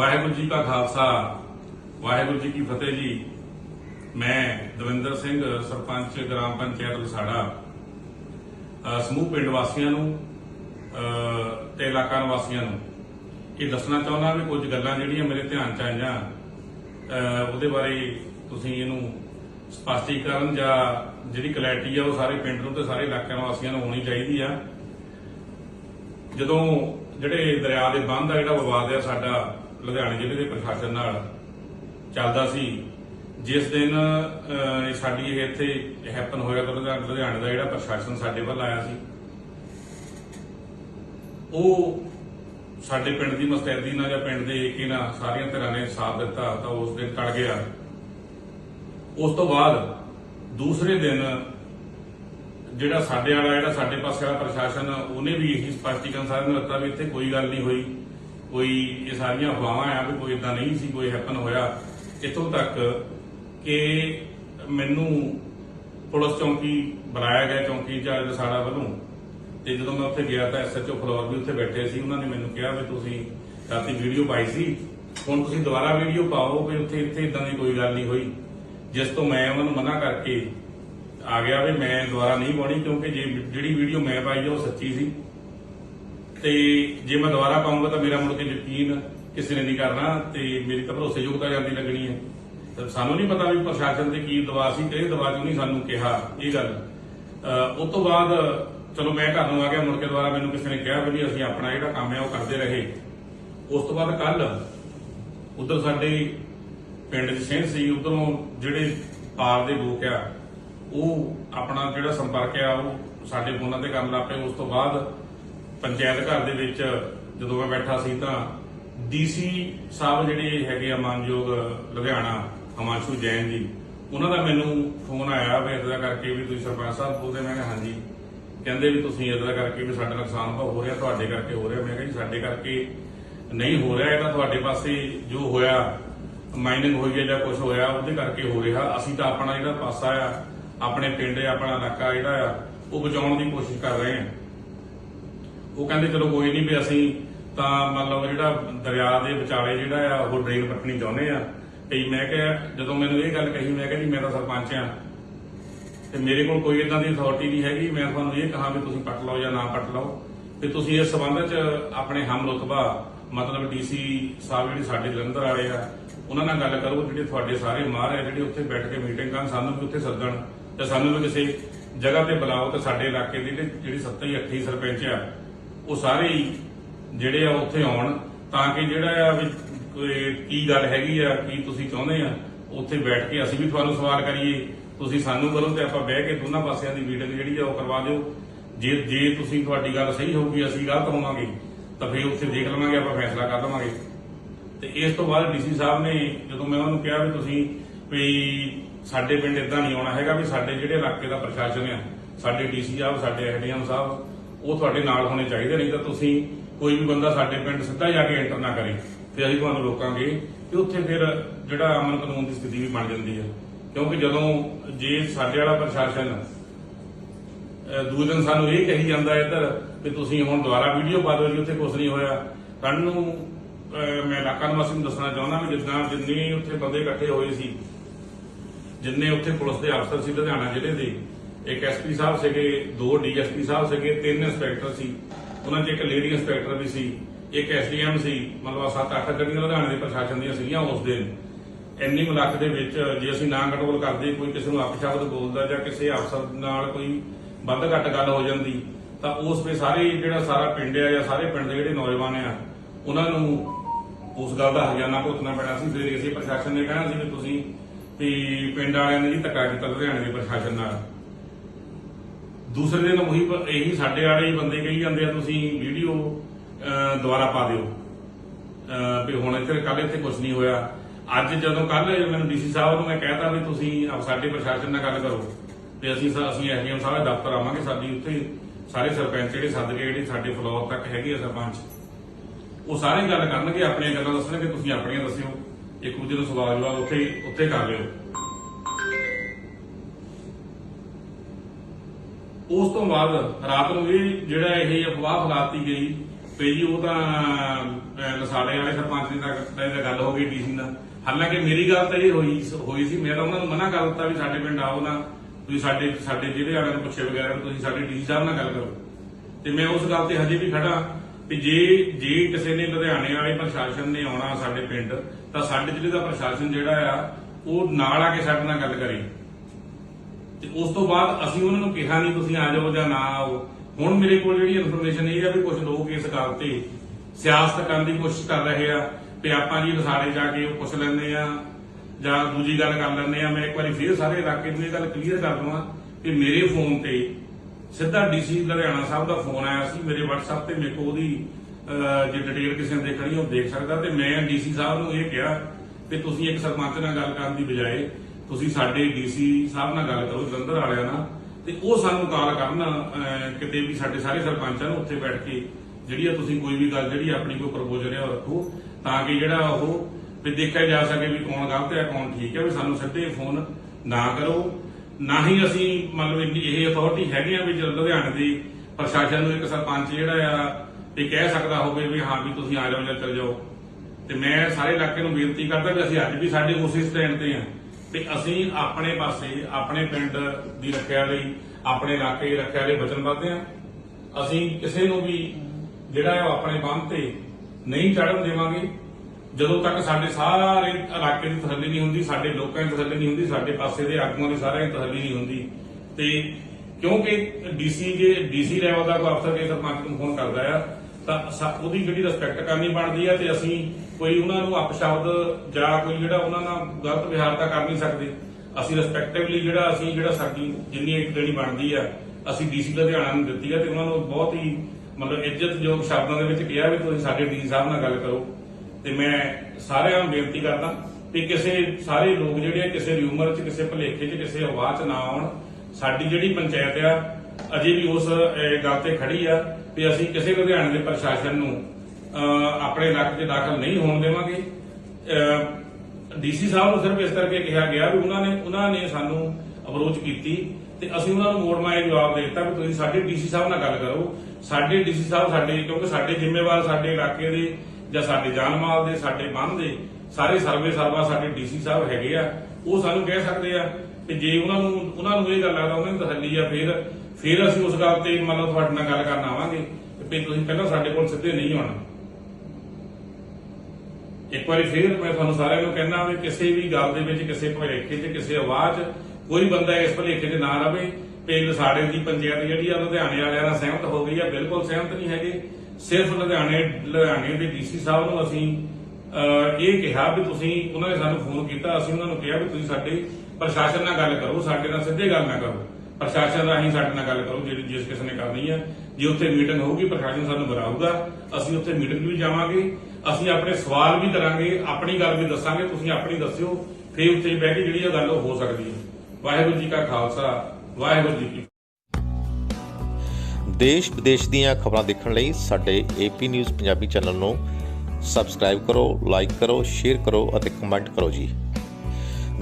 ਵਾਹਿਗੁਰੂ ਜੀ ਕਾ ਖਾਲਸਾ ਵਾਹਿਗੁਰੂ ਜੀ ਕੀ ਫਤਿਹ ਜੀ। ਮੈਂ ਦਵਿੰਦਰ ਸਿੰਘ ਸਰਪੰਚ ਗ੍ਰਾਮ ਪੰਚਾਇਤ ਲਸਾੜਾ ਸਮੂਹ ਪਿੰਡ ਵਾਸੀਆਂ ਨੂੰ ਅ, ਤੇ ਇਲਾਕਾ ਨਿਵਾਸੀਆਂ ਨੂੰ ਇਹ ਦੱਸਣਾ ਚਾਹੁੰਦਾ ਵੀ ਕੁਝ ਗੱਲਾਂ ਜਿਹੜੀਆਂ ਮੇਰੇ ਧਿਆਨ ਚ ਆਈਆਂ ਉਹਦੇ ਬਾਰੇ ਤੁਸੀਂ ਇਹਨੂੰ ਸਪਸ਼ਟੀਕਰਨ ਜਾਂ ਜਿਹੜੀ ਕਲੈਰਿਟੀ ਆ ਉਹ ਸਾਰੇ ਪਿੰਡ ਨੂੰ ਤੇ ਸਾਰੇ ਇਲਾਕਿਆਂ ਨਿਵਾਸੀਆਂ ਨੂੰ ਹੋਣੀ ਚਾਹੀਦੀ ਆ। ਜਦੋਂ ਜਿਹੜੇ ਦਰਿਆ ਦੇ ਬੰਦ ਆ ਜਿਹੜਾ ਵਿਵਾਦ ਆ ਸਾਡਾ ਲੁਧਿਆਣੇ ਜ਼ਿਲ੍ਹੇ ਦੇ ਪ੍ਰਸ਼ਾਸਨ ਨਾਲ ਚੱਲਦਾ ਸੀ। ਜਿਸ ਦਿਨ ਅਹ, ਸਾਡੀ ਇਹ ਇੱਥੇ ਹੈਪਨ ਹੋਇਆ ਤਾਂ ਲੁਧਿਆਣੇ ਦਾ ਜਿਹੜਾ ਪ੍ਰਸ਼ਾਸਨ ਸਾਡੇ ਵੱਲ ਆਇਆ ਸੀ। ਉਹ ਸਾਡੇ ਪਿੰਡ ਦੀ ਮਸਤੈਦੀ ਨਾਲ ਜਾਂ ਪਿੰਡ ਦੇ ਏਕੇ ਨਾਲ ਸਾਰੀਆਂ ਧਿਰਾਂ ਨੇ ਸਾਥ ਦਿੱਤਾ ਤਾਂ ਉਸ ਦਿਨ ਟਲ ਗਿਆ। ਉਸ ਤੋਂ ਬਾਅਦ ਦੂਸਰੇ ਦਿਨ ਜਿਹੜਾ ਸਾਡੇ ਵਾਲਾ ਜਿਹੜਾ ਸਾਡੇ ਪਾਸੇ ਵਾਲਾ ਪ੍ਰਸ਼ਾਸਨ ਉਹਨੇ ਵੀ ਇਹੀ ਸਪਸ਼ਟੀਕਰਨ ਸਾਰਿਆਂ ਨੂੰ ਦਿੱਤਾ ਵੀ ਇੱਥੇ ਕੋਈ ਗੱਲ ਨਹੀਂ ਹੋਈ। ਕੋਈ ਇਹ ਸਾਰੀਆਂ ਅਫਵਾਹਾਂ ਆ ਵੀ ਕੋਈ ਇਦਾਂ ਨਹੀਂ ਸੀ, ਕੋਈ ਹੈਪਨ ਹੋਇਆ। ਇੱਥੋਂ ਤੱਕ ਕਿ ਮੈਨੂੰ ਪੁਲਿਸ ਚੌਂਕੀ ਬੁਲਾਇਆ ਗਿਆ, ਚੌਂਕੀ ਇੰਚਾਰਜ ਸਾਡਾ ਵੱਲੋਂ। ਤੇ ਜਦੋਂ ਮੈਂ ਉੱਥੇ ਗਿਆ ਤਾਂ ਐਸਐਚਓ ਫਲੋਰ ਵੀ ਉੱਥੇ ਬੈਠੇ ਸੀ। ਉਹਨਾਂ ਨੇ ਮੈਨੂੰ ਕਿਹਾ ਵੀ ਤੁਸੀਂ ਰਾਤੀ ਵੀਡੀਓ ਪਾਈ ਸੀ। ਹੁਣ ਤੁਸੀਂ ਦੁਬਾਰਾ ਵੀਡੀਓ ਪਾਓ ਵੀ ਉੱਥੇ, ਇੱਥੇ ਇਦਾਂ ਦੀ ਕੋਈ ਗੱਲ ਨਹੀਂ ਹੋਈ। ਜਿਸ ਤੋਂ ਮੈਂ ਉਹਨਾਂ ਨੂੰ ਮਨਾ ਕਰਕੇ ਆ ਗਿਆ ਵੀ ਮੈਂ ਦੁਬਾਰਾ ਨਹੀਂ ਪਾਉਣੀ ਕਿਉਂਕਿ ਜੇ ਜਿਹੜੀ ਵੀਡੀਓ ਮੈਂ ਪਾਈ ਉਹ ਸੱਚੀ ਸੀ। ਤੇ ਜੇ ਮੈਂ ਦੁਬਾਰਾ ਪਾਉਂਗਾ ਤਾਂ ਮੇਰਾ ਮੁੜ ਕੇ ਯਕੀਨ ਕਿਸੇ ਨੇ ਨਹੀਂ ਕਰਨਾ ਤੇ ਮੇਰੀ ਤਾਂ ਭਰੋਸੇਯੋਗਤਾ ਜਾਂਦੀ ਲੱਗਣੀ ਹੈ। ਤੇ ਸਾਨੂੰ ਨਹੀਂ ਪਤਾ ਵੀ ਪ੍ਰਸ਼ਾਸਨ ਤੇ ਕੀ ਦਵਾ ਸੀ, ਕਿਹੜੇ ਦਵਾ 'ਚ ਨਹੀਂ ਸਾਨੂੰ ਕਿਹਾ ਇਹ ਗੱਲ। ਅਹ ਉਸ ਤੋਂ ਬਾਅਦ ਚਲੋ ਮੈਂ ਘਰ ਨੂੰ ਆ ਗਿਆ, ਮੁੜ ਕੇ ਦੁਬਾਰਾ ਮੈਨੂੰ ਕਿਸੇ ਨੇ ਕਿਹਾ ਵੀ ਜੀ ਅਸੀਂ ਆਪਣਾ ਜਿਹੜਾ ਕੰਮ ਹੈ ਉਹ ਕਰਦੇ ਰਹੇ। ਉਸ ਤੋਂ ਬਾਅਦ ਕੱਲ ਉਧਰ ਸਾਡੇ ਪਿੰਡ ਦੇ ਸਿੰਘ ਸੀ, ਉਧਰੋਂ ਜਿਹੜੇ ਪਾਰ ਦੇ ਲੋਕ ਆ, ਉਹ ਆਪਣਾ ਜਿਹੜਾ ਸੰਪਰਕ ਆ, ਉਹ ਸਾਡੇ ਫੋਨਾਂ ਤੇ ਕਰਨ ਲੱਗ ਪਏ। ਉਸ ਤੋਂ ਬਾਅਦ ਪੰਚਾਇਤ ਘਰ ਦੇ ਵਿੱਚ ਜਦੋਂ ਮੈਂ ਬੈਠਾ ਸੀ ਤਾਂ ਡੀਸੀ ਸਾਹਿਬ ਜਿਹੜੇ ਹੈਗੇ ਆ ਮਾਨਯੋਗ ਲੁਧਿਆਣਾ, ਹਮਾਂਸ਼ੂ ਜੈਨ ਜੀ, ਉਹਨਾਂ ਦਾ ਮੈਨੂੰ ਫੋਨ ਆਇਆ ਵੀ ਇਦਾਂ ਕਰਕੇ ਵੀ ਤੁਸੀਂ ਸਰਪੰਚ ਸਾਹਿਬ ਬੋਲਦੇ ਮੈਂ ਕਿਹਾ ਹਾਂਜੀ। ਕਹਿੰਦੇ ਵੀ ਤੁਸੀਂ ਇਦਾਂ ਕਰਕੇ ਵੀ ਸਾਡਾ ਨੁਕਸਾਨ ਤਾਂ ਹੋ ਰਿਹਾ, ਤੁਹਾਡੇ ਕਰਕੇ ਹੋ ਰਿਹਾ। ਮੈਂ ਕਿਹਾ ਜੀ, ਸਾਡੇ ਕਰਕੇ ਨਹੀਂ ਹੋ ਰਿਹਾ। ਇਹ ਤਾਂ ਤੁਹਾਡੇ ਪਾਸੇ ਜੋ ਹੋਇਆ ਮਾਈਨਿੰਗ ਹੋਈ ਹੈ ਜਾਂ ਕੁਝ ਹੋਇਆ, ਉਹਦੇ ਕਰਕੇ ਹੋ ਰਿਹਾ। ਅਸੀਂ ਤਾਂ ਆਪਣਾ ਜਿਹੜਾ ਪਾਸਾ ਆ, ਆਪਣੇ ਪਿੰਡ ਆਪਣਾ ਇਲਾਕਾ ਜਿਹੜਾ ਆ, ਉਹ ਬਚਾਉਣ ਦੀ ਕੋਸ਼ਿਸ਼ ਕਰ ਰਹੇ ਹਾਂ ਉਹ ਕਹਿੰਦੇ ਚਲੋ ਕੋਈ ਨਹੀਂ ਵੀ ਅਸੀਂ ਤਾਂ ਮਤਲਬ ਜਿਹੜਾ ਦਰਿਆ ਦੇ ਵਿਚਾਲੇ ਜਿਹੜਾ ਆ, ਉਹ ਡਰੇਨ ਪੱਟਣੀ ਚਾਹੁੰਦੇ ਆ। ਤੇ ਮੈਂ ਕਿਹਾ, ਜਦੋਂ ਮੈਨੂੰ ਇਹ ਗੱਲ ਕਹੀ, ਮੈਂ ਕਿਹਾ ਜੀ, ਮੈਂ ਤਾਂ ਸਰਪੰਚ ਆ। ਤੇ ਮੇਰੇ ਕੋਲ ਕੋਈ ਇਦਾਂ ਦੀ ਅਥਾਰਟੀ ਨਹੀਂ ਹੈਗੀ। ਮੈਂ ਤੁਹਾਨੂੰ ਇਹ ਕਹਾਂ ਵੀ ਤੁਸੀਂ ਪੱਟ ਲਓ ਜਾਂ ਨਾ ਪੱਟ ਲਓ। ਤੇ ਤੁਸੀਂ ਇਸ ਸੰਬੰਧ 'ਚ ਆਪਣੇ ਹਮ ਰੁਤਬਾ ਮਤਲਬ ਡੀਸੀ ਸਾਹਿਬ ਜਿਹੜੇ ਸਾਡੇ ਜਲੰਧਰ ਵਾਲੇ ਆ, ਉਹਨਾਂ ਨਾਲ ਗੱਲ ਕਰੋ, ਜਿਹੜੇ ਤੁਹਾਡੇ ਸਾਰੇ ਮਾਰ ਆ, ਜਿਹੜੇ ਉੱਥੇ ਬੈਠ ਕੇ ਮੀਟਿੰਗ ਕਰਨ, ਸਾਨੂੰ ਵੀ ਉੱਥੇ ਸੱਦਣ। ਤੇ ਸਾਨੂੰ ਵੀ ਕਿਸੇ ਜਗ੍ਹਾ ਤੇ ਬੁਲਾਓ ਤੇ ਸਾਡੇ ਇਲਾਕੇ ਦੀ ਜਿਹੜੀ- ਜਿਹੜੀ 27 28 ਸਰਪੰਚ ਆ ਉਹ ਸਾਰੇ ਹੀ ਜਿਹੜੇ ਆ ਉੱਥੇ ਆਉਣ, ਤਾਂ ਕਿ ਜਿਹੜਾ ਆ ਵੀ ਕੀ ਗੱਲ ਹੈਗੀ ਆ, ਕੀ ਤੁਸੀਂ ਚਾਹੁੰਦੇ ਆ, ਉੱਥੇ ਬੈਠ ਕੇ ਅਸੀਂ ਵੀ ਤੁਹਾਨੂੰ ਸਵਾਲ ਕਰੀਏ। ਤੁਸੀਂ ਸਾਨੂੰ ਕਰੋ ਤੇ ਆਪਾਂ ਬਹਿ ਕੇ ਦੋਨਾਂ ਪਾਸਿਆਂ ਦੀ ਮੀਟਿੰਗ ਜਿਹੜੀ ਆ ਉਹ ਕਰਵਾ ਦਿਓ। ਜੇ ਜੇ ਤੁਸੀਂ ਤੁਹਾਡੀ ਗੱਲ ਸਹੀ ਹੋਊਗੀ, ਅਸੀਂ ਗਲਤ ਹੋਵਾਂਗੇ, ਤਾਂ ਫਿਰ ਉੱਥੇ ਦੇਖ ਲਵਾਂਗੇ, ਆਪਾਂ ਫੈਸਲਾ ਕਰ ਲਵਾਂਗੇ। ਤੇ ਇਸ ਤੋਂ ਬਾਅਦ ਡੀਸੀ ਸਾਹਿਬ ਨੇ ਜਦੋਂ ਮੈਂ ਉਹਨਾਂ ਨੂੰ ਕਿਹਾ ਵੀ ਤੁਸੀਂ ਵੀ ਸਾਡੇ ਪਿੰਡ ਇਦਾਂ ਨਹੀਂ ਆਉਣਾ ਹੈਗਾ, ਵੀ ਸਾਡੇ ਜਿਹੜੇ ਇਲਾਕੇ ਦਾ ਪ੍ਰਸ਼ਾਸਨ ਆ, ਸਾਡੇ ਡੀਸੀ ਸਾਹਿਬ, ਸਾਡੇ ਐਡੀਐਮ ਸਾਹਿਬ ਉਹ ਤੁਹਾਡੇ ਨਾਲ ਹੋਣੇ ਚਾਹੀਦੇ ਨਹੀਂ ਤਾਂ ਤੁਸੀਂ ਕੋਈ ਵੀ ਬੰਦਾ ਸਾਡੇ ਪਿੰਡ ਸਿੱਧਾ ਜਾ ਕੇ ਐਂਟਰ ਨਾ ਕਰੇ, ਤੇ ਅਸੀਂ ਤੁਹਾਨੂੰ ਰੋਕਾਂਗੇ, ਤੇ ਉੱਥੇ ਫਿਰ ਜਿਹੜਾ ਅਮਨ ਕਾਨੂੰਨ ਦੀ ਸਥਿਤੀ ਵੀ ਬਣ ਜਾਂਦੀ ਹੈ ਕਿਉਂਕਿ ਜਦੋਂ ਜੇ ਸਾਡੇ ਵਾਲਾ ਪ੍ਰਸ਼ਾਸਨ ਦੂਜੇ ਦਿਨ ਸਾਨੂੰ ਇਹ ਕਹੀ ਜਾਂਦਾ ਇੱਧਰ ਕਿ ਤੁਸੀਂ ਹੁਣ ਦੁਬਾਰਾ ਵੀਡੀਓ ਪਾ ਦਿਓ ਜੀ, ਉੱਥੇ ਕੁਝ ਨਹੀਂ ਹੋਇਆ। ਸਾਨੂੰ ਮੈਂ ਇਲਾਕਾ ਨਿਵਾਸੀ ਨੂੰ ਦੱਸਣਾ ਚਾਹੁੰਦਾ ਵੀ ਜਿੱਦਾਂ ਜਿੰਨੇ ਉੱਥੇ ਬੰਦੇ ਇਕੱਠੇ ਹੋਏ ਸੀ, ਜਿੰਨੇ ਉੱਥੇ ਪੁਲਿਸ ਦੇ ਅਫਸਰ ਸੀ ਲੁਧਿਆਣਾ ਜ਼ਿਲ੍ਹੇ ਦੇ ਇੱਕ ਐਸਪੀ ਸਾਹਿਬ ਸੀਗੇ, ਦੋ ਡੀਐਸਪੀ ਸਾਹਿਬ ਸੀਗੇ, ਤਿੰਨ ਇੰਸਪੈਕਟਰ ਸੀ। ਉਹਨਾਂ 'ਚ ਇੱਕ ਲੇਡੀ ਇੰਸਪੈਕਟਰ ਵੀ ਸੀ, ਇੱਕ ਐਸਡੀਐਮ ਸੀ। ਮਤਲਬ ਸੱਤ ਅੱਠ ਗੱਡੀਆਂ ਲੁਧਿਆਣੇ ਦੇ ਪ੍ਰਸ਼ਾਸਨ ਦੀਆਂ ਸੀਗੀਆਂ ਉਸ ਦਿਨ। ਇੰਨੀ ਮੁਲਾਕ ਦੇ ਵਿੱਚ ਜੇ ਅਸੀਂ ਨਾ ਕੰਟਰੋਲ ਕਰਦੇ, ਕੋਈ ਕਿਸੇ ਨੂੰ ਅਪਸ਼ਬਦ ਬੋਲਦਾ ਜਾਂ ਕਿਸੇ ਅਫਸਰ ਨਾਲ ਕੋਈ ਵੱਧ ਘੱਟ ਗੱਲ ਹੋ ਜਾਂਦੀ, ਤਾਂ ਉਸ ਵੇ ਸਾਰੇ ਜਿਹੜਾ ਸਾਰਾ ਪਿੰਡ ਆ ਜਾਂ ਸਾਰੇ ਪਿੰਡ ਦੇ ਜਿਹੜੇ ਨੌਜਵਾਨ ਆ, ਉਹਨਾਂ ਨੂੰ ਉਸ ਗੱਲ ਦਾ ਹਰਜਾਨਾ ਭੁਗਤਣਾ ਪੈਣਾ ਸੀ। ਫਿਰ ਅਸੀਂ ਪ੍ਰਸ਼ਾਸਨ ਨੇ ਕਹਿਣਾ ਸੀ ਵੀ ਤੁਸੀਂ ਵੀ ਪਿੰਡ ਵਾਲਿਆਂ ਨੇ ਜੀ ਧੱਕਾ ਕੀਤਾ ਲੁਧਿਆਣੇ ਦੇ ਪ੍ਰਸ਼ਾਸਨ ਨਾਲ। ਦੂਸਰੇ ਦਿਨ ਉਹੀ ਪ- ਇਹੀ ਸਾਡੇ ਵਾਲੇ ਹੀ ਬੰਦੇ ਕਹੀ ਜਾਂਦੇ ਆ, ਤੁਸੀਂ ਵੀਡੀਓ ਦੁਬਾਰਾ ਪਾ ਦਿਓ। ਅਹ, ਵੀ ਹੁਣ ਇੱਥੇ ਕੱਲ ਇੱਥੇ ਕੁਝ ਨਹੀਂ ਹੋਇਆ। ਅੱਜ ਜਦੋਂ ਕੱਲ ਮੈਨੂੰ ਡੀਸੀ ਸਾਹਿਬ ਨੂੰ ਮੈਂ ਕਹਿਤਾ ਵੀ ਤੁਸੀਂ ਆਪ ਸਾਡੇ ਪ੍ਰਸ਼ਾਸਨ ਨਾਲ ਗੱਲ ਕਰੋ, ਤੇ ਅਸੀਂ ਸ- ਅਸੀਂ ਐਸਡੀਐਮ ਸਾਹਿਬ ਦੇ ਦਫ਼ਤਰ ਆਵਾਂਗੇ, ਸਾਡੀ ਉੱਥੇ ਸਾਰੇ ਸਰਪੰਚ ਜਿਹੜੇ ਸੱਦ ਕੇ ਜਿਹੜੇ ਸਾਡੇ ਫਲੋਰ ਤੱਕ ਹੈਗੇ ਆ ਸਰਪੰਚ, ਉਹ ਸਾਰੇ ਗੱਲ ਕਰਨਗੇ, ਆਪਣੀਆਂ ਗੱਲਾਂ ਦੱਸਣਗੇ, ਤੁਸੀਂ ਆਪਣੀਆਂ ਦੱਸਿਓ, ਇੱਕ ਦੂਜੇ ਨੂੰ ਸਵਾਲ ਜਵਾਬ ਉੱਥੇ ਉੱਥੇ ਕਰ ਲਿਓ। ਉਸ ਤੋਂ ਬਾਅਦ ਰਾਤ ਨੂੰ ਇਹ ਜਿਹੜਾ ਇਹ ਅਫਵਾਹ ਫੈਲਾਤੀ ਗਈ ਤੇ ਜੀ ਉਹ ਤਾਂ ਅਹ, ਵਾਲੇ ਸਰਪੰਚ ਦੀ ਤਾਂ ਤਾਂ ਗੱਲ ਹੋ ਗਈ ਡੀਸੀ ਨਾਲ। ਹਾਲਾਂਕਿ ਮੇਰੀ ਗੱਲ ਤਾਂ ਇਹ ਹੋਈ ਹੋਈ ਸੀ ਮੈਂ ਤਾਂ ਉਹਨਾਂ ਨੂੰ ਮਨਾ ਕਰ ਦਿੱਤਾ ਵੀ ਸਾਡੇ ਪਿੰਡ ਆਓ ਨਾ ਤੁਸੀਂ ਸਾਡੇ ਸਾਡੇ ਜ਼ਿਲ੍ਹੇ ਵਾਲਿਆਂ ਨੂੰ ਪੁੱਛੇ ਵਗੈਰਾ ਤੁਸੀਂ ਸਾਡੇ ਡੀਸੀ ਸਾਹਿਬ ਨਾਲ ਗੱਲ ਕਰੋ। ਤੇ ਮੈਂ ਉਸ ਗੱਲ ਤੇ ਹਜੇ ਵੀ ਖੜਾ ਵੀ ਜੇ ਜੇ ਕਿਸੇ ਨੇ ਲੁਧਿਆਣੇ ਵਾਲੇ ਪ੍ਰਸ਼ਾਸਨ ਨੇ ਆਉਣਾ ਸਾਡੇ ਪਿੰਡ ਤਾਂ ਸਾਡੇ ਜ਼ਿਲ੍ਹੇ ਦਾ ਪ੍ਰਸ਼ਾਸਨ ਜਿਹੜਾ ਆ ਉਹ ਨਾਲ ਆ ਕੇ ਸਾਡੇ ਨਾਲ ਗੱਲ ਕਰੇ। ਤੇ ਉਸ ਤੋਂ ਬਾਅਦ ਅਸੀਂ ਉਹਨਾਂ ਨੂੰ ਕਿਹਾ ਨਹੀਂ ਤੁਸੀਂ ਆ ਜਾਓ ਜਾਂ ਨਾ ਆਓ। ਹੁਣ ਮੇਰੇ ਕੋਲ ਜਿਹੜੀ ਇਨਫੋਰਮੇਸ਼ਨ ਇਹ ਆ ਵੀ ਕੁਝ ਲੋਕ ਇਸ ਗੱਲ ਤੇ ਸਿਆਸਤ ਕਰਨ ਦੀ ਕੋਸ਼ਿਸ਼ ਕਰ ਰਹੇ ਆ ਵੀ ਆਪਾਂ ਜੀ ਲਸਾੜੇ ਜਾ ਕੇ ਪੁੱਛ ਲੈਂਦੇ ਆ ਜਾਂ ਦੂਜੀ ਗੱਲ ਕਰ ਲੈਂਦੇ ਆ। ਮੈਂ ਇੱਕ ਵਾਰੀ ਫੇਰ ਸਾਰੇ ਇਲਾਕੇ ਨੂੰ ਇਹ ਗੱਲ ਕਲੀਅਰ ਕਰ ਦਵਾਂ ਕਿ ਮੇਰੇ ਫੋਨ ਤੇ ਸਿੱਧਾ ਡੀਸੀ ਲੁਧਿਆਣਾ ਸਾਹਿਬ ਦਾ ਫੋਨ ਆਇਆ ਸੀ। ਮੇਰੇ WhatsApp ਤੇ ਮੇਰੇ ਕੋਲ ਉਹਦੀ ਜੇ ਡਿਟੇਲ ਕਿਸੇ ਨੇ ਦੇਖਣੀ ਉਹ ਦੇਖ ਸਕਦਾ। ਤੇ ਮੈਂ ਡੀਸੀ ਸਾਹਿਬ ਨੂੰ ਇਹ ਕਿਹਾ ਕਿ ਤੁਸੀਂ ਇੱਕ ਸਰਪੰਚ ਨਾਲ ਗੱਲ ਕਰਨ ਦੀ ਬਜਾਏ ਤੁਸੀਂ ਸਾਡੇ ਡੀਸੀ ਸਾਹਿਬ ਨਾਲ ਗੱਲ ਕਰੋ, ਜਲੰਧਰ ਵਾਲਿਆਂ ਨਾਲ, ਤੇ ਉਹ ਸਾਨੂੰ ਕਾਲ ਕਰਨ ਕਿਤੇ ਵੀ ਸਾਡੇ ਸਾਰੇ ਸਰਪੰਚਾਂ ਨੂੰ ਉੱਥੇ ਬੈਠ ਕੇ ਜਿਹੜੀ ਆ ਤੁਸੀਂ ਕੋਈ ਵੀ ਗੱਲ ਜਿਹੜੀ ਆਪਣੀ ਕੋਈ ਪ੍ਰਪੋਜ਼ਲ ਹੈ ਉਹ ਰੱਖੋ, ਤਾਂ ਕਿ ਜਿਹੜਾ ਉਹ ਵੀ ਦੇਖਿਆ ਜਾ ਸਕੇ ਵੀ ਕੌਣ ਗਲਤ ਹੈ ਕੌਣ ਠੀਕ ਹੈ ਵੀ ਸਾਨੂੰ ਸਿੱਧੇ ਫੋਨ ਨਾ ਕਰੋ। ਨਾ ਹੀ ਅਸੀਂ ਮਤਲਬ ਇਹ ਅਥਾਰਟੀ ਹੈਗੀ ਆ ਵੀ ਲੁਧਿਆਣੇ ਦੀ ਪ੍ਰਸ਼ਾਸਨ ਨੂੰ ਇੱਕ ਸਰਪੰਚ ਜਿਹੜਾ ਆ ਇਹ ਕਹਿ ਸਕਦਾ ਹੋਵੇ ਵੀ ਹਾਂ ਵੀ ਤੁਸੀਂ ਆ ਜਾਓ ਜਾਂ ਚਲ ਜਾਓ। ਤੇ ਮੈਂ ਸਾਰੇ ਇਲਾਕੇ ਨੂੰ ਬੇਨਤੀ ਕਰਦਾ ਵੀ ਅਸੀਂ ਅੱਜ ਵੀ ਸਾਡੇ ਉਸੇ ਸਟੈਂਡ ਤੇ ਆ। ਤੇ ਅਸੀਂ ਆਪਣੇ ਪਾਸੇ, ਆਪਣੇ ਪਿੰਡ ਦੀ ਰੱਖਿਆ ਲਈ, ਆਪਣੇ ਇਲਾਕੇ ਦੀ ਰੱਖਿਆ ਲਈ ਵਚਨਬੱਧ ਆ ਅਸੀਂ ਕਿਸੇ ਨੂੰ ਵੀ ਜਿਹੜਾ ਹੈ ਉਹ ਆਪਣੇ ਬੰਦ ਤੇ ਨਹੀਂ ਚੜਨ ਦੇਵਾਂਗੇ। ਜਦੋਂ ਤੱਕ ਸਾਡੇ ਸਾਰੇ ਇਲਾਕੇ ਦੀ ਤਸੱਲੀ ਨਹੀਂ ਹੁੰਦੀ, ਸਾਡੇ ਲੋਕਾਂ ਦੀ ਤਸੱਲੀ ਨਹੀਂ ਹੁੰਦੀ, ਸਾਡੇ ਪਾਸੇ ਦੇ ਆਗੂਆਂ ਦੀ ਸਾਰਿਆਂ ਦੀ ਤਸੱਲੀ ਨਹੀਂ ਹੁੰਦੀ। ਤੇ ਕਿਉਂਕਿ ਡੀਸੀ ਜੇ ਡੀਸੀ ਲੈਵਲ ਦਾ ਕੋਈ ਅਫਸਰ ਜੇ ਸਰਪੰਚ ਨੂੰ ਫੋਨ ਕਰਦਾ ਆ, ਤਾਂ ਉਹਦੀ ਜਿਹੜੀ ਰਿਸਪੈਕਟ ਕਰਨੀ ਬਣਦੀ ਆ ਤੇ ਅਸੀਂ ਕੋਈ ਉਹਨਾਂ ਨੂੰ ਅਪਸ਼ਬਦ ਜਾਂ ਕੋਈ ਜਿਹੜਾ ਉਹਨਾਂ ਨਾਲ ਗਲਤ ਵਿਹਾਰ ਤਾਂ ਕਰ ਨਹੀਂ ਸਕਦੇ। ਅਸੀਂ ਰਿਸਪੈਕਟਿਵਲੀ ਜਿਹੜਾ ਅਸੀਂ ਜਿਹੜਾ ਸਾਡੀ ਜਿੰਨੀ ਇੱਕ ਦੇਣੀ ਬਣਦੀ ਆ, ਅਸੀਂ ਡੀਸੀ ਲੁਧਿਆਣਾ ਨੂੰ ਦਿੱਤੀ ਆ ਤੇ ਉਹਨਾਂ ਨੂੰ ਬਹੁਤ ਹੀ ਮਤਲਬ ਇੱਜ਼ਤਯੋਗ ਸ਼ਬਦਾਂ ਦੇ ਵਿੱਚ ਕਿਹਾ ਵੀ ਤੁਸੀਂ ਸਾਡੇ ਡੀਸੀ ਸਾਹਿਬ ਨਾਲ ਗੱਲ ਕਰੋ। ਤੇ ਮੈਂ ਸਾਰਿਆਂ ਨੂੰ ਬੇਨਤੀ ਕਰਦਾ ਕਿ ਕਿਸੇ ਸਾਰੇ ਲੋਕ ਜਿਹੜੇ ਆ, ਕਿਸੇ ਰਿਊਮਰ 'ਚ, ਕਿਸੇ ਭਲੇਖੇ 'ਚ, ਕਿਸੇ ਅਵਾਜ਼ 'ਚ ਨਾ ਆਉਣ। ਸਾਡੀ ਜਿਹੜੀ ਪੰਚਾਇਤ ਆ, ਅਜੇ ਵੀ ਉਸ ਗੱਲ ਤੇ ਖੜੀ ਆ ਵੀ ਅਸੀਂ ਕਿਸੇ ਲੁਧਿਆਣੇ ਦੇ ਪ੍ਰਸ਼ਾਸਨ ਨੂੰ ਆਪਣੇ ਇਲਾਕੇ 'ਚ ਦਾਖਲ ਨਹੀਂ ਹੋਣ ਦੇਵਾਂਗੇ। ਡੀਸੀ ਸਾਹਿਬ ਨੂੰ ਸਿਰਫ ਇਸ ਕਰਕੇ ਕਿਹਾ ਗਿਆ ਵੀ ਉਹਨਾਂ ਨੇ ਉਹਨਾਂ ਨੇ ਸਾਨੂੰ ਅਪਰੋਚ ਕੀਤੀ ਤੇ ਅਸੀਂ ਉਹਨਾਂ ਨੂੰ ਮੋੜ ਮਾਏ ਜਵਾਬ ਦੇ ਦਿੱਤਾ ਵੀ ਤੁਸੀਂ ਸਾਡੇ ਡੀਸੀ ਸਾਹਿਬ ਨਾਲ ਗੱਲ ਕਰੋ। ਸਾਡੇ ਡੀਸੀ ਸਾਹਿਬ ਸਾਡੇ ਕਿਉਂਕਿ ਸਾਡੇ ਜ਼ਿੰਮੇਵਾਰ ਸਾਡੇ ਇਲਾਕੇ ਦੇ ਜਾਂ ਸਾਡੇ ਜਾਨ ਮਾਲ ਦੇ, ਸਾਡੇ ਬੰਨ ਦੇ, ਸਾਰੇ ਸਰਵੇ ਸਰਵਾ ਸਾਡੇ ਡੀਸੀ ਸਾਹਿਬ ਹੈਗੇ ਆ। ਉਹ ਸਾਨੂੰ ਕਹਿ ਸਕਦੇ ਆ ਕਿ ਜੇ ਉਹਨਾਂ ਨੂੰ ਉਹਨਾਂ ਨੂੰ ਇਹ ਗੱਲ ਲੱਗਦਾ, ਉਹਨਾਂ ਨੂੰ ਤਸੱਲੀ ਆ, ਫਿਰ ਫਿਰ ਅਸੀਂ ਉਸ ਗੱਲ ਤੇ ਮਤਲਬ ਤੁਹਾਡੇ ਨਾਲ ਗੱਲ ਕਰਨ ਆਵਾਂਗੇ ਵੀ ਤੁਸੀਂ ਪਹਿਲਾਂ ਸਾਡੇ ਕੋਲ ਸਿੱਧੇ ਨਹੀਂ ਆਉਣਾ। ਇੱਕ ਵਾਰੀ ਫਿਰ ਮੈਂ ਤੁਹਾਨੂੰ ਸਾਰਿਆਂ ਨੂੰ ਕਹਿੰਦਾ ਵੀ ਕਿਸੇ ਵੀ ਗੱਲ ਦੇ ਵਿੱਚ, ਕਿਸੇ ਭਲੇਖੇ 'ਚ ਕਿਸੇ ਆਵਾਜ਼ 'ਚ ਕੋਈ ਬੰਦਾ ਇਸ ਭਲੇਖੇ 'ਚ ਨਾ ਰਵੇ। ਪਿੰਡ ਸਾਡੇ ਦੀ ਪੰਚਾਇਤ ਜਿਹੜੀ ਆ, ਲੁਧਿਆਣੇ ਵਾਲਿਆਂ ਨਾਲ ਸਹਿਮਤ ਹੋ ਗਈ ਆ, ਬਿਲਕੁਲ ਸਹਿਮਤ ਨਹੀਂ ਹੈਗੇ। ਸਿਰਫ ਲੁਧਿਆਣੇ ਲੁਧਿਆਣੇ ਦੇ ਡੀਸੀ ਸਾਹਿਬ ਨੂੰ ਅਸੀਂ ਇਹ ਕਿਹਾ ਵੀ ਤੁਸੀਂ, ਉਹਨਾਂ ਨੇ ਸਾਨੂੰ ਫੋਨ ਕੀਤਾ, ਅਸੀਂ ਉਹਨਾਂ ਨੂੰ ਕਿਹਾ ਵੀ ਤੁਸੀਂ ਸਾਡੇ ਪ੍ਰਸ਼ਾਸਨ ਨਾਲ ਗੱਲ ਕਰੋ, ਸਾਡੇ ਨਾਲ ਸਿੱਧੇ ਗੱਲ ਨਾ ਕਰੋ। ਪ੍ਰਸ਼ਾਸਨ ਰਾਹੀਂ ਸਾਡੇ ਨਾਲ ਗੱਲ ਕਰੋ, ਜਿਹੜੀ ਜਿਸ ਕਿਸੇ ਨੇ ਕਰਨੀ ਹੈ ਜੇ ਉੱਥੇ ਮੀਟਿੰਗ ਹੋਊਗੀ, ਪ੍ਰਸ਼ਾਸਨ ਸਾਨੂੰ ਬੁਲਾਊਗਾ, ਅਸੀਂ ਉੱਥੇ ਮੀਟਿੰਗ ਵੀ ਜਾਵਾਂਗੇ। ਅਸੀਂ ਆਪਣੇ ਸਵਾਲ ਵੀ ਕਰਾਂਗੇ, ਆਪਣੀ ਗੱਲ ਵੀ ਦੱਸਾਂਗੇ, ਤੁਸੀਂ ਆਪਣੀ ਦੱਸਿਓ, ਫੇਰ ਉੱਥੇ ਬਹਿ ਕੇ ਜਿਹੜੀ ਇਹ ਗੱਲ ਹੋ ਸਕਦੀ ਹੈ। ਵਾਹਿਗੁਰੂ ਜੀ ਕਾ ਖਾਲਸਾ, ਵਾਹਿਗੁਰੂ ਜੀ ਕੀ ਦੇਸ਼ ਵਿਦੇਸ਼ ਦੀਆਂ ਖਬਰਾਂ ਦੇਖਣ ਲਈ ਸਾਡੇ ਏਪੀ ਨਿਊਜ਼ ਪੰਜਾਬੀ ਚੈਨਲ ਨੂੰ ਸਬਸਕ੍ਰਾਈਬ ਕਰੋ, ਲਾਈਕ ਕਰੋ, ਸ਼ੇਅਰ ਕਰੋ ਅਤੇ ਕਮੈਂਟ ਕਰੋ ਜੀ।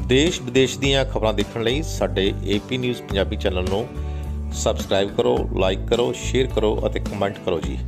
ਦੇਸ਼ ਵਿਦੇਸ਼ ਦੀਆਂ ਖਬਰਾਂ ਦੇਖਣ ਲਈ ਸਾਡੇ ਏਪੀ ਨਿਊਜ਼ ਪੰਜਾਬੀ ਚੈਨਲ ਨੂੰ ਸਬਸਕ੍ਰਾਈਬ ਕਰੋ, ਲਾਈਕ ਕਰੋ, ਸ਼ੇਅਰ ਕਰੋ ਅਤੇ ਕਮੈਂਟ ਕਰੋ ਜੀ।